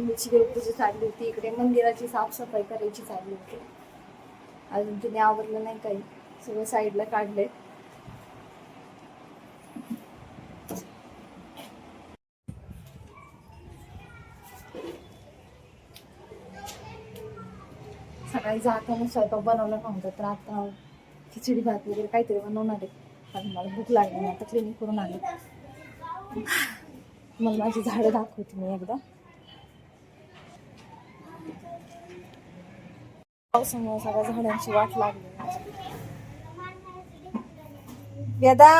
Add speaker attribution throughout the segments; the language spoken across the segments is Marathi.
Speaker 1: मम्मीची देवपूजा चालली होती. इकडे मंदिराची साफसफाई करायची चालली होती. अजून तिने आवरलं नाही काही. सगळं साईडला काढले सकाळी जाताना स्वयंपाक बनवला नव्हता तर आता खिचडी भात वगैरे काहीतरी बनवणार आहे. कारण मला भूक लागली नाही आता क्लिनिक करून आले. मला माझी झाडं दाखवते मी एकदा. पावसामुळे सगळ्या झाडांची वाट लागली. वेदा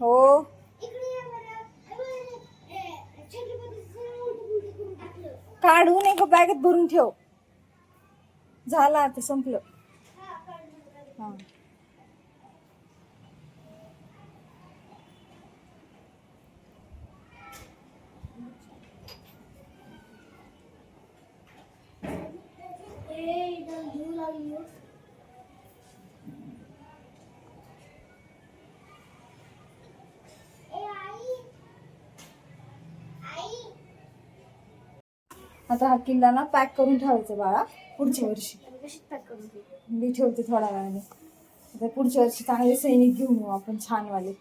Speaker 1: हो. काढून एक बॅगेत भरून ठेव. झालं आता संपलं. हा. आता हा किल्ला ना पॅक करून ठेवायचा बाळा पुढच्या वर्षी. मी ठेवते थोड्या वेळाने. आता पुढच्या वर्षी चांगले सैनिक घेऊन येऊ आपण छान वाले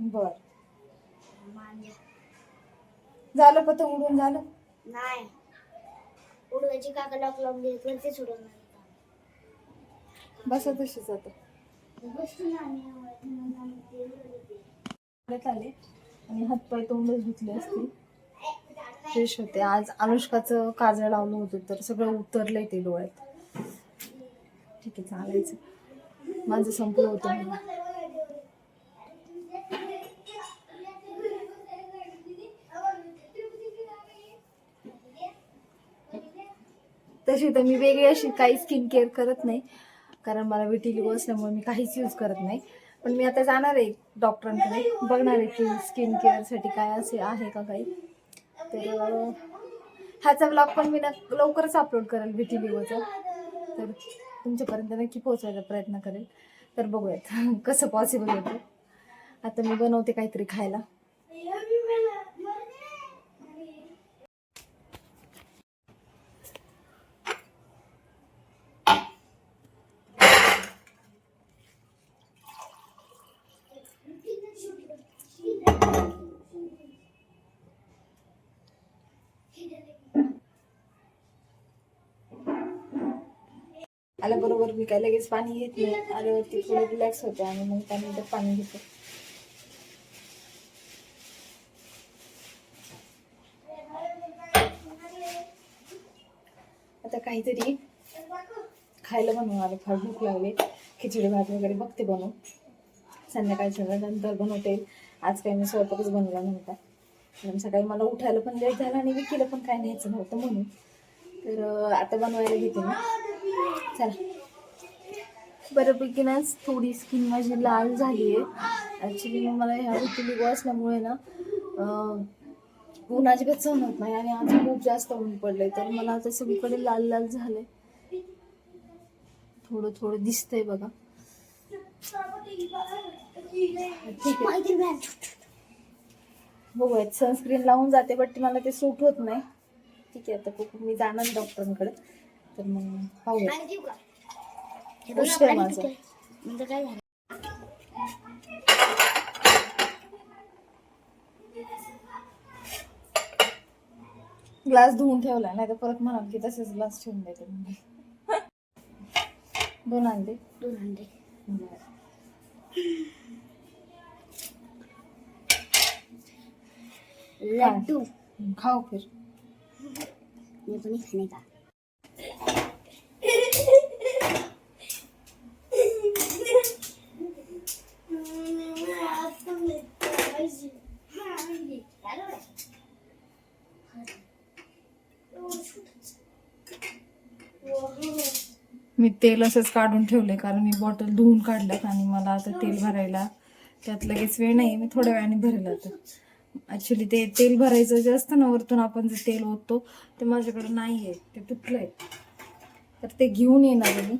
Speaker 1: बर. झालं पतंग उडून झालं?
Speaker 2: नाही. उडवायची काका लॉक लावून दिली पण तेच उडवणार
Speaker 1: बसा परत आले. आणि हातपाय तोंडच धुतले असतील. फ्रेश होते. आज अनुष्काचं काजळ लावलं होतं तर सगळं उतरलंय ते डोळ्यात. ठीक आहे चालायचं. माझं संपलं होतं तशी तर मी वेगळी अशी काही स्किन केअर करत नाही. कारण मला विटिलिगो असल्यामुळे मी काहीच यूज करत नाही. पण मी आता जाणार आहे डॉक्टरांकडे बघणार आहे की स्किन केअरसाठी काय असे आहे का काही. तर ह्याचा ब्लॉग पण मी ना लवकरच अपलोड करेल विटिलिगोचा तर तुमच्यापर्यंत नक्की पोहोचवायचा प्रयत्न करेल. तर बघूयात कसं पॉसिबल होतं. आता मी बनवते काहीतरी खायला. आल्याबरोबर मी काय लगेच पाणी घेत नाही. आल्यावरती थोडं रिलॅक्स होते आणि मग त्यानंतर पाणी घेते आता काहीतरी खायला बनवू आले फार भूक लागली. खिचडी भात वगैरे बघते बनवून. संध्याकाळच्या वेळेला नंतर बनवते. आज काही मी स्वयंपाकच बनवला नव्हता. कारण सकाळी मला उठायला पण लेट झाला आणि विकीला पण काय न्यायचं नव्हतं म्हणून. तर आता बनवायला घेते ना चला. बऱ्यापैकी ना थोडी स्किन माझी लाल झाली आहे ॲक्च्युली मला ह्या विटिलिगो असल्यामुळे ना उन्हाची ऊन अजिबात सहन होत नाही आणि आज खूप जास्त ऊन पडलंय. तर मला आता सगळीकडे लाल लाल झालंय. थोडं थोडं दिसतंय बघा. ठीक आहे. बघूयात. सनस्क्रीन लावून जाते बट मला ते सूट होत नाही. ठीक आहे आता मी जाणार डॉक्टरांकडे तर मग
Speaker 2: हे
Speaker 1: आहे
Speaker 2: पाणी
Speaker 1: माझं.
Speaker 2: म्हणजे काय झालं?
Speaker 1: ग्लास धुवून ठेवला नाही तर परत म्हणाल की तसेच ग्लास ठेवून देते म्हणजे दोन अंडे.
Speaker 2: दोन अंडे. लड्डू
Speaker 1: खाओ फिर.
Speaker 2: मी पण खाणे का
Speaker 1: मी तेल असंच काढून ठेवले कारण मी बॉटल धुवून काढल्यात आणि मला आता तेल भरायला त्यात लगेच वेळ नाही मी थोड्या वेळाने भरेल आता. ॲक्च्युली ते तेल भरायचं जे असतं ना वरतून आपण जे तेल ओततो ते माझ्याकडे नाही आहे ते तुटलंय. तर ते घेऊन येणार मी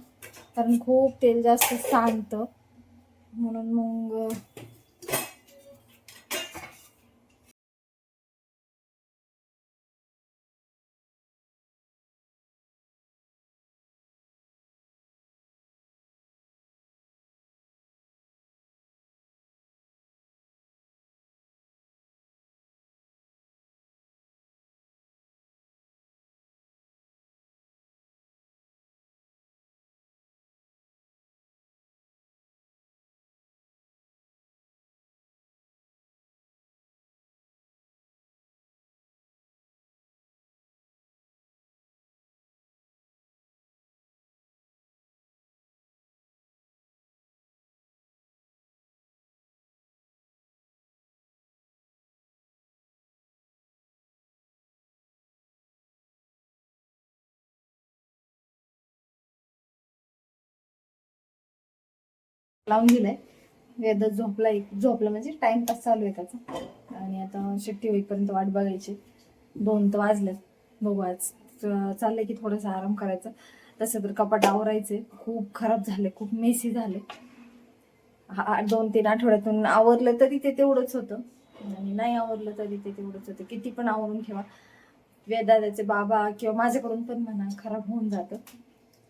Speaker 1: कारण खूप तेल जास्त सांडतं. म्हणून मग लावून दिलाय. वेद झोपला एक झोपला म्हणजे टाइमपास चालू आहे त्याचा. आणि आता शिट्टी होईपर्यंत वाट बघायची. दोन तर वाजलेत. बघू आज. चाललंय की थोडंसं आराम करायचं. तसं तर कपाट आवरायचे खूप खराब झाले खूप मेसी झाले हा दोन तीन आठवड्यातून आवरलं तरी ते तेवढंच होतं. आणि नाही आवरलं तरी ते तेवढंच होतं. किती पण आवरून ठेवा. वेदादाचे बाबा किंवा माझ्याकडून पण म्हणा खराब होऊन जातं.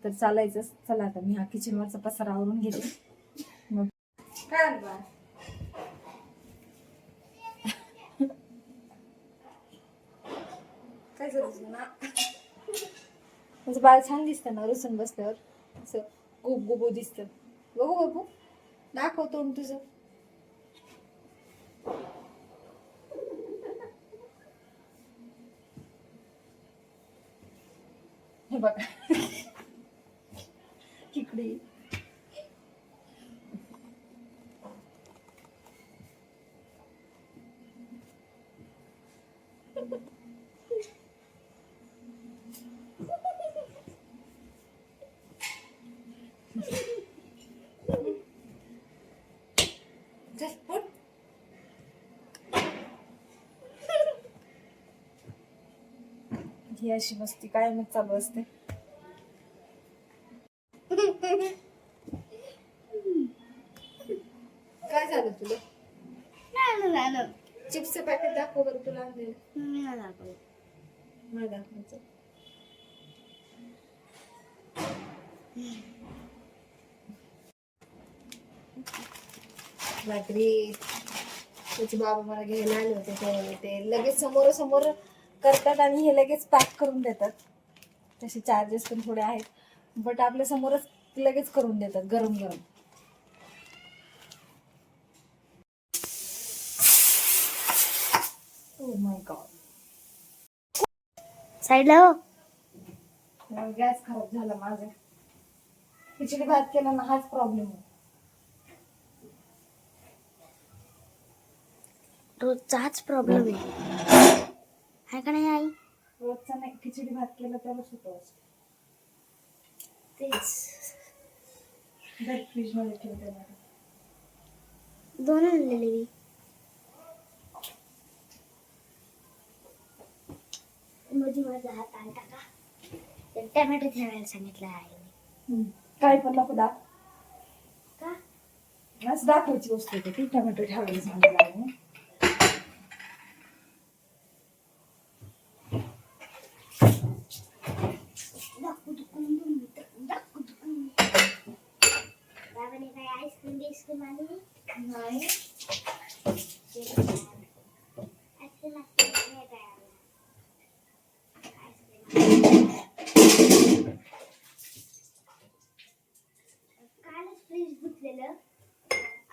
Speaker 1: तर चालायचंच. चला आता मी हा किचनवरचा पसारा आवरून घेते. काय बाळ? काय करायचं ना माझं बाळ छान दिसतं ना रुसून बसल्यावर. असं गुप गुबू दिसतं. बघू बघू दाखव तोंड तुझं हे बघा इकडे चल उठ ही अशी मस्ती कायमच चालू असते काय झालं तुला
Speaker 2: नाही नाही नाही
Speaker 1: चिप्सचं पॅकेट दाखव बरं तुला आणलेलं
Speaker 2: मी नाही.
Speaker 1: मला दाखवायचं. रात्री त्याचे बाबा मला घ्यायला आले होते ते ते लगेच समोरासमोर करतात आणि हे लगेच पॅक करून देतात. तसे चार्जेस पण थोडे आहेत. बट आपल्या समोरच लगेच करून देतात गरम गरम गॉड
Speaker 2: साईडला हो.
Speaker 1: गॅस खराब झाला माझा. खिचडी भात केला ना हाच प्रॉब्लेम
Speaker 2: रोजचा हाच प्रॉब्लेम आहे. आहे का नाही आई?
Speaker 1: रोजचा नाही खिचडी भात केला तरच होतो
Speaker 2: तेच.
Speaker 1: फ्रीजमध्ये ठेवते
Speaker 2: दोन आणलेले मी. मध्ये माझा हात आला का? तर टॅमॅटो ठेवायला सांगितलं आहे
Speaker 1: काय पण नको दाख
Speaker 2: का?
Speaker 1: असं दाखवायची वस्तू होती ती टोमॅटो ठेवायला सांगितलं आहे.
Speaker 2: दाखवू दुखून दोन मिनिटं. दाखवू दुखून. बाबाने काय आईस्क्रीम बिस्क्रीम आणली
Speaker 1: नाही
Speaker 2: आईस्क्रीम आईस्क्रीम नाही काय आणलं. आईस्क्रीम कालच फ्रीज धुतलेलं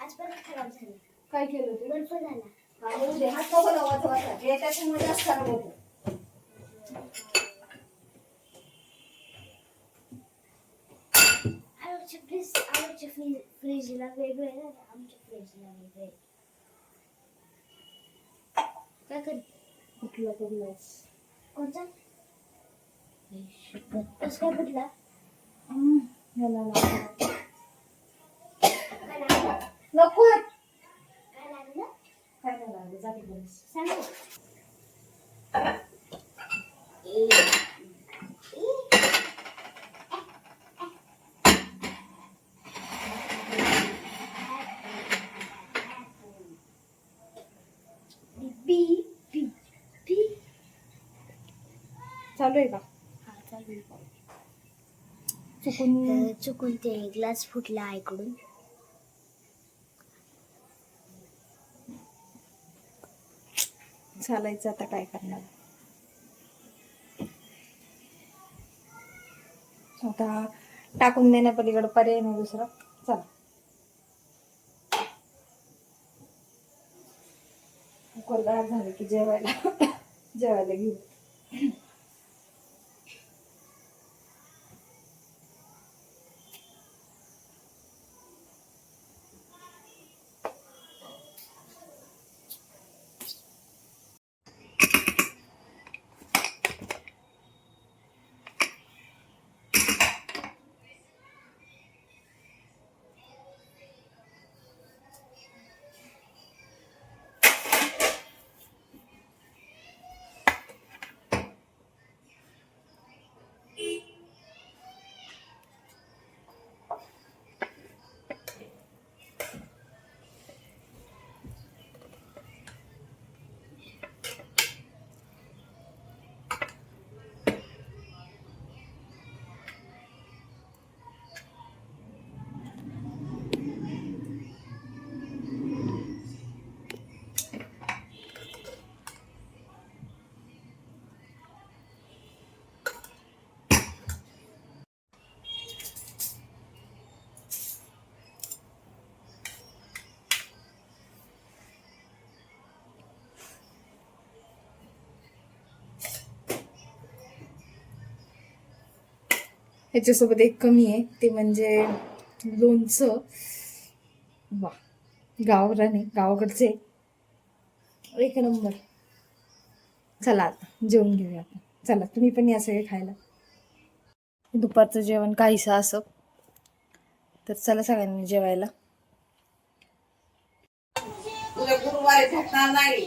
Speaker 2: आज परत खराब झालं
Speaker 1: काय केलं तू
Speaker 2: बर्फ झाला.
Speaker 1: हा, उद्या हात नको लावायचा बसा. हे त्याच्यामुळे जास्त खराब होतं
Speaker 2: आमच्या फ्रीज आमच्या फ्रीज फ्रीजला वेगळं आमच्या फ्रीजला वेगळं काय कर?
Speaker 1: कुठला कुठला
Speaker 2: कोणता? कसं काय फुटला
Speaker 1: ह्याला लावा.
Speaker 2: काय लागलं
Speaker 1: नको.
Speaker 2: Kaynalarla zaten
Speaker 1: Sen de. Bi, bi, bi.
Speaker 2: चालू हा
Speaker 1: चालू आहे. चुकून
Speaker 2: चुकून ते ग्लास फुटला ऐकडून
Speaker 1: चालायचं आता काय करणार? आता टाकून देण्यापलीकडे पर्याय नाही दुसरा. चला. कुकर झाले की जेवायला. जेवायला घेऊ. ह्याच्यासोबत एक कमी आहे. ते म्हणजे लोणचं. वा. गावराने गावाकडचे. एक नंबर. चला आता जेवण घेऊया आपण. चला तुम्ही पण या सगळे खायला. दुपारचं जेवण काहीसं असं. तर चला सगळ्यांनी जेवायला.
Speaker 3: गुरुवारी भेटणार नाही.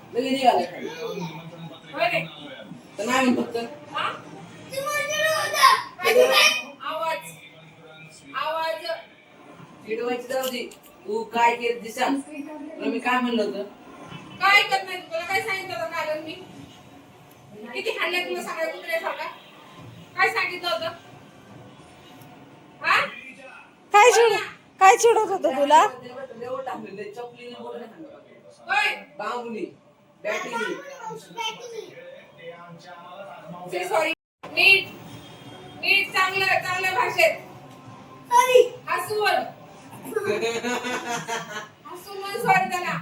Speaker 3: लगे निघाले. तर नाही म्हणतो फक्त. चिडवायची जाऊ दे. तू काय केलं दिसा तुला मी काय म्हणलं होतं?
Speaker 4: काय करणार तुला काय सांगितलं होतं कारण मी किती खाल्ल्या तुला सगळ्या कुत्र्यासारखा? काय सांगितलं होतं? हा?
Speaker 1: काय चिड काय चिडवत होतं तुला?
Speaker 3: चपलीने बोलले
Speaker 4: सॉरी नीट. नीट चांगलं चांगल्या भाषेत. हसून हसून मन सॉरी त्याला.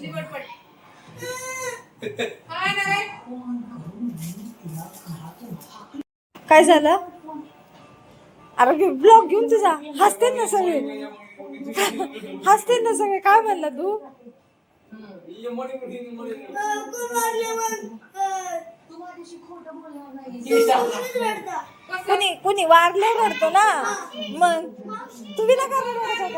Speaker 4: निवडपट. हा ना रे
Speaker 1: काय झालं? अरे ब्लॉग घेऊन तुझा. हसते ना सगळे. हसते ना सगळे. काय म्हणला तू? कुणी कुणी वारले रडतो ना? मग? तुम्ही ना करा रडत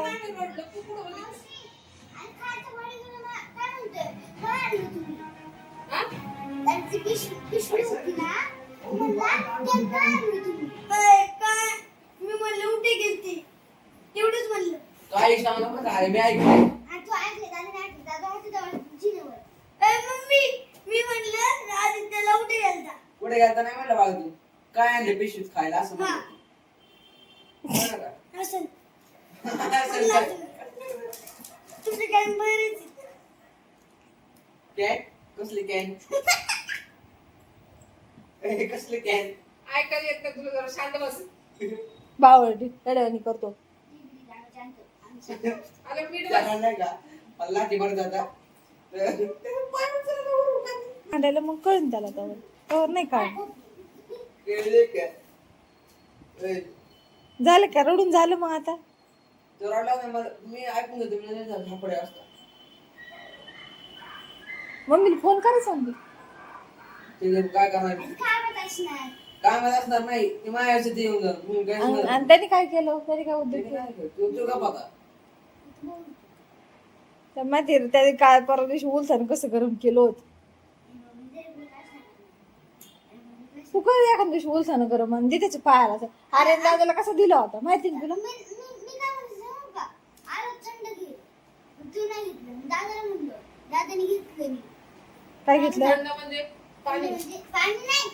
Speaker 2: मम्मी मी म्हणलं आदित्यला उठे गेलता
Speaker 3: कुठे गेलता नाही म्हणलं बाळा तू. काय आणले पिशवीत खायला? असं म्हणलं. तू. बरं का?
Speaker 2: असं.
Speaker 3: असं काय?
Speaker 2: तुझं काय बरेच
Speaker 3: कॅन कसली कॅन कसली कॅन
Speaker 4: ऐकायला येत नाही तुला जरा. शांत बस.
Speaker 1: रडवणी करतो. काढायला मग कळून त्याला त्यावर. त्यावर नाही काढ
Speaker 3: केले का ए,
Speaker 1: झालं का? रडून झालं मग आता.
Speaker 3: तो रडला नाही मला मी ऐकून घेतो
Speaker 1: मम्मीला फोन करा सांगते
Speaker 3: काय करणार
Speaker 2: काय असणार
Speaker 3: काय मला असणार नाही. ते माझ्या येऊन जाणार काय
Speaker 1: आणि त्याने काय केलं? त्याने काय उद्योग
Speaker 3: ते
Speaker 1: केला तर माहिती त्याने काय परवा दिवशी उलसाने कसं गरम केलं होतं. तू कर एखाद्या दिवशी उलसानं गरम आणि दे त्याच्या पायाला असं. अरे दादाला कसं दिला होता माहिती ना तुला?
Speaker 2: मी मी मी काय घेतलं.
Speaker 4: म्हणजे
Speaker 2: म्हणजे पाणी नाही.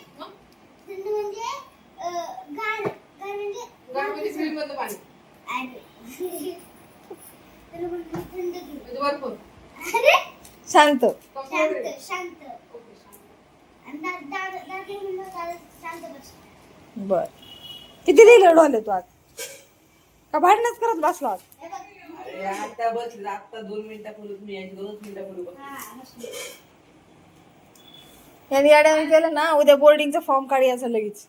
Speaker 1: शांत बर किती दिलं डोले तू आज का भांडणच करत बसला आज?
Speaker 3: आता बसले आता दोन मिनिटापूर्वी तुम्ही यायची दोनच मिनिटापूर्वी बसले.
Speaker 2: बसले
Speaker 1: यांनी याड्याने केलं ना उद्या बोर्डिंगचा फॉर्म काढायचा लगेच